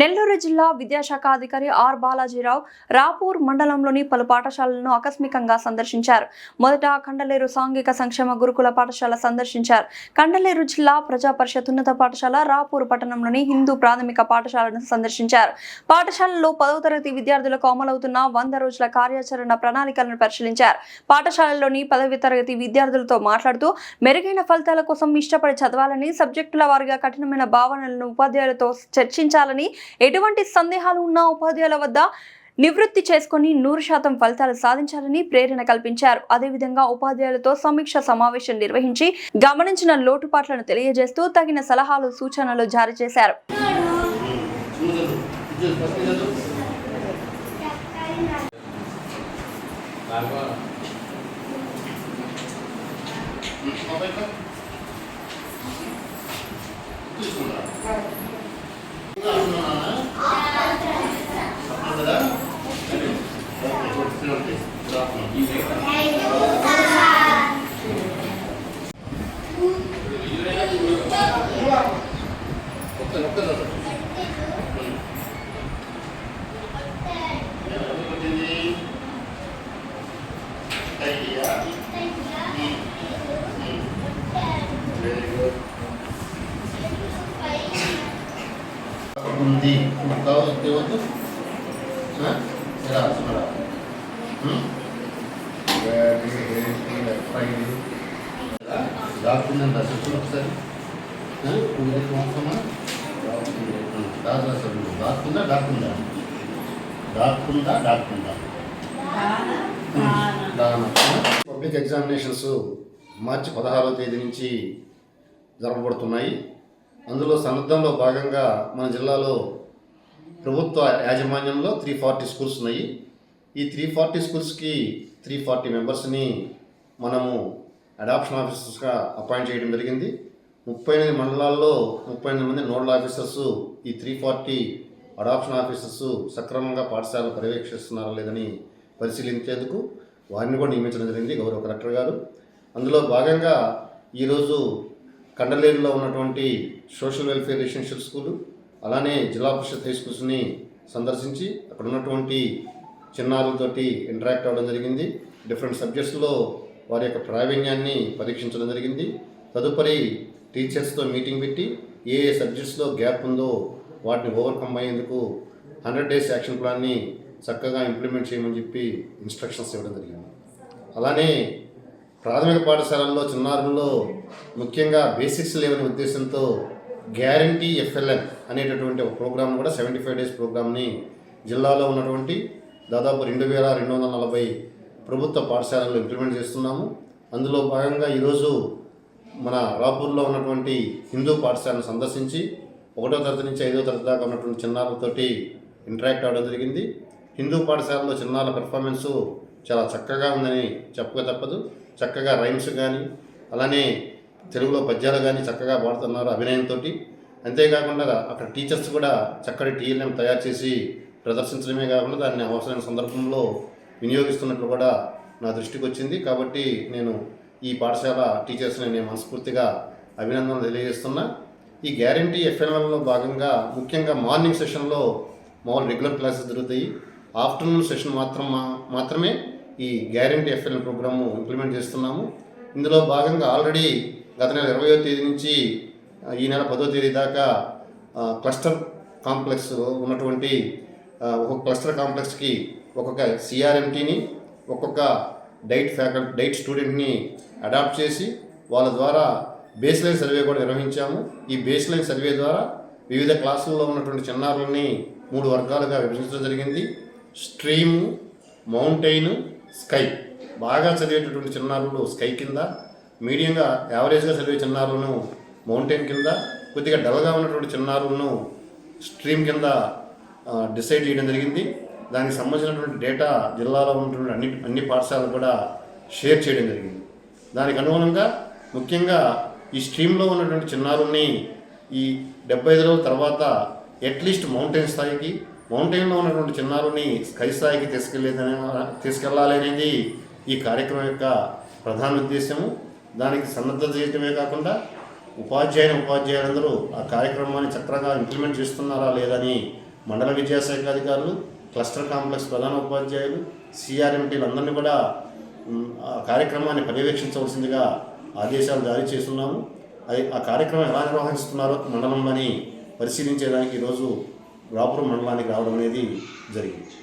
నెల్లూరు జిల్లా విద్యాశాఖ అధికారి ఆర్ బాలాజీరావు రాపూర్ మండలంలోని పలు పాఠశాలలను ఆకస్మికంగా సందర్శించారు. మొదట కండలేరు సాంఘిక సంక్షేమ గురుకుల పాఠశాల సందర్శించారు. కండలేరు జిల్లా ప్రజా పరిషత్ ఉన్నత పాఠశాల రాపూర్ పట్టణంలోని హిందూ ప్రాథమిక పాఠశాలను సందర్శించారు. పాఠశాలలో పదవ తరగతి విద్యార్థులకు అమలవుతున్న వంద రోజుల కార్యాచరణ ప్రణాళికలను పరిశీలించారు. పాఠశాలలోని పదవి తరగతి విద్యార్థులతో మాట్లాడుతూ మెరుగైన ఫలితాల కోసం ఇష్టపడి చదవాలని సబ్జెక్టుల వారిగా కఠినమైన భావనలను ఉపాధ్యాయులతో చర్చించాలని ఎటువంటి సందేహాలు ఉన్నా ఉపాధ్యాయుల వద్ద నివృత్తి చేసుకుని నూరు శాతం ఫలితాలు సాధించాలని ప్రేరణ కల్పించారు. అదేవిధంగా ఉపాధ్యాయులతో సమీక్ష సమావేశం నిర్వహించి గమనించిన లోటుపాట్లను తెలియజేస్తూ తగిన సలహాలు సూచనలు జారీ చేశారు. ఉంది కావచ్చు దేవత ఎలా మేడం డాక్యుమెంట్ రాసి ఒకసారి దాక్కుందా డాక్కుందా దాక్కుందా డాక్కుందా పబ్లిక్ ఎగ్జామినేషన్స్ మార్చి పదహారవ తేదీ నుంచి జరపబడుతున్నాయి. అందులో సన్నద్ధంలో భాగంగా మన జిల్లాలో ప్రభుత్వ యాజమాన్యంలో త్రీ ఫార్టీ స్కూల్స్ ఉన్నాయి. ఈ త్రీ ఫార్టీ స్కూల్స్కి త్రీ ఫార్టీ మెంబర్స్ని మనము అడాప్షన్ ఆఫీసర్స్గా అపాయింట్ చేయడం జరిగింది. ముప్పై ఎనిమిది మండలాల్లో ముప్పై ఎనిమిది మంది నోడల్ ఆఫీసర్స్ ఈ త్రీ ఫార్టీ అడాప్షన్ ఆఫీసర్స్ సక్రమంగా పాఠశాల పర్యవేక్షిస్తున్నారా లేదని పరిశీలించేందుకు వారిని కూడా నియమించడం జరిగింది గౌరవ కలెక్టర్ గారు. అందులో భాగంగా ఈరోజు కండలేరులో ఉన్నటువంటి సోషల్ వెల్ఫేర్ రెసిడెన్షియల్ స్కూలు అలానే జిల్లా పరిషత్ హై స్కూల్స్ని సందర్శించి అక్కడ ఉన్నటువంటి చిన్నారులతోటి ఇంటరాక్ట్ అవ్వడం జరిగింది. డిఫరెంట్ సబ్జెక్ట్స్లో వారి యొక్క ప్రావీణ్యాన్ని పరీక్షించడం జరిగింది. తదుపరి టీచర్స్తో మీటింగ్ పెట్టి ఏ ఏ సబ్జెక్ట్స్లో గ్యాప్ ఉందో వాటిని ఓవర్కమ్ అయ్యేందుకు హండ్రెడ్ డేస్ యాక్షన్ ప్లాన్ని చక్కగా ఇంప్లిమెంట్ చేయమని చెప్పి ఇన్స్ట్రక్షన్స్ ఇవ్వడం జరిగింది. అలానే ప్రాథమిక పాఠశాలల్లో చిన్నారుల్లో ముఖ్యంగా బేసిక్స్ లేవని ఉద్దేశంతో గ్యారంటీ ఎఫ్ఎల్ఎన్ అనేటటువంటి ఒక ప్రోగ్రామ్ కూడా సెవెంటీ ఫైవ్ డేస్ ప్రోగ్రామ్ని జిల్లాలో ఉన్నటువంటి దాదాపు రెండు వేల రెండు వందల నలభై ప్రభుత్వ పాఠశాలలు ఇంప్లిమెంట్ చేస్తున్నాము. అందులో భాగంగా ఈరోజు మన రాపూర్లో ఉన్నటువంటి హిందూ పాఠశాలను సందర్శించి ఒకటో తరగతి నుంచి ఐదో తరగతి దాకా ఉన్నటువంటి చిన్నారులతోటి ఇంటరాక్ట్ అవ్వడం జరిగింది. హిందూ పాఠశాలలో చిన్నారుల పెర్ఫార్మెన్సు చాలా చక్కగా ఉందని చెప్పక తప్పదు. చక్కగా రైమ్స్ కానీ అలానే తెలుగులో పద్యాలు కానీ చక్కగా పాడుతున్నారు అభినయంతో అంతేకాకుండా అక్కడ టీచర్స్ కూడా చక్కటి టీఎల్ఎం తయారు చేసి ప్రదర్శించడమే కాకుండా దాన్ని అవసరమైన సందర్భంలో వినియోగిస్తున్నట్లు కూడా నా దృష్టికి వచ్చింది. కాబట్టి నేను ఈ పాఠశాల టీచర్స్ని నేను మనస్ఫూర్తిగా అభినందనలు తెలియజేస్తున్నా. ఈ గ్యారంటీ ఎఫ్ఎన్ఎల్లో భాగంగా ముఖ్యంగా మార్నింగ్ సెషన్లో మామూలు రెగ్యులర్ క్లాసెస్ జరుగుతాయి. ఆఫ్టర్నూన్ సెషన్ మాత్రం మా- మాత్రమే ఈ గ్యారంటీ ఎఫ్ఎల్ ప్రోగ్రాము ఇంప్లిమెంట్ చేస్తున్నాము. ఇందులో భాగంగా ఆల్రెడీ గత నెల ఇరవయో తేదీ నుంచి ఈ నెల పదో తేదీ దాకా క్లస్టర్ కాంప్లెక్స్ ఉన్నటువంటి ఒక్కొక్క క్లస్టర్ కాంప్లెక్స్కి ఒక్కొక్క సిఆర్ఎంటీని ఒక్కొక్క డైట్ ఫ్యాకల్టీ డైట్ స్టూడెంట్ని అడాప్ట్ చేసి వాళ్ళ ద్వారా బేస్ లైన్ సర్వే కూడా నిర్వహించాము. ఈ బేస్ లైన్ సర్వే ద్వారా వివిధ క్లాసుల్లో ఉన్నటువంటి చిన్నారులని మూడు వర్గాలుగా విభజించడం జరిగింది. Stream mountain sky. బాగా చదివేటటువంటి చిన్నారులు స్కై కింద మీడియంగా యావరేజ్గా చదివే చిన్నారులను మౌంటైన్ కింద కొద్దిగా డల్గా ఉన్నటువంటి చిన్నారులను స్ట్రీమ్ కింద డిసైడ్ చేయడం జరిగింది. దానికి సంబంధించినటువంటి డేటా జిల్లాలో ఉన్నటువంటి అన్ని అన్ని పాఠశాలలు కూడా షేర్ చేయడం జరిగింది. దానికి అనుగుణంగా ముఖ్యంగా ఈ స్ట్రీమ్లో ఉన్నటువంటి చిన్నారుల్ని ఈ డెబ్బై ఐదు రోజుల తర్వాత అట్లీస్ట్ మౌంటైన్ స్థాయికి మౌంటైన్లో ఉన్నటువంటి చిన్నారుని స్కై స్థాయికి తీసుకెళ్ళేదని తీసుకెళ్ళాలి అనేది ఈ కార్యక్రమం యొక్క ప్రధాన ఉద్దేశము. దానికి సన్నద్ధత చేయటమే కాకుండా ఉపాధ్యాయుని ఉపాధ్యాయులందరూ ఆ కార్యక్రమాన్ని చక్కగా ఇంప్లిమెంట్ చేస్తున్నారా లేదని మండల విద్యాశాఖ అధికారులు క్లస్టర్ కాంప్లెక్స్ ప్రధాన ఉపాధ్యాయులు సిఆర్ఎంటీలు అందరినీ కూడా ఆ కార్యక్రమాన్ని పర్యవేక్షించవలసిందిగా ఆదేశాలు జారీ చేస్తున్నాము. అది ఆ కార్యక్రమం ఎలా నిర్వహిస్తున్నారో మండలంలోని పరిశీలించేదానికి ఈరోజు రాపురం మండలానికి రావడం అనేది జరిగింది.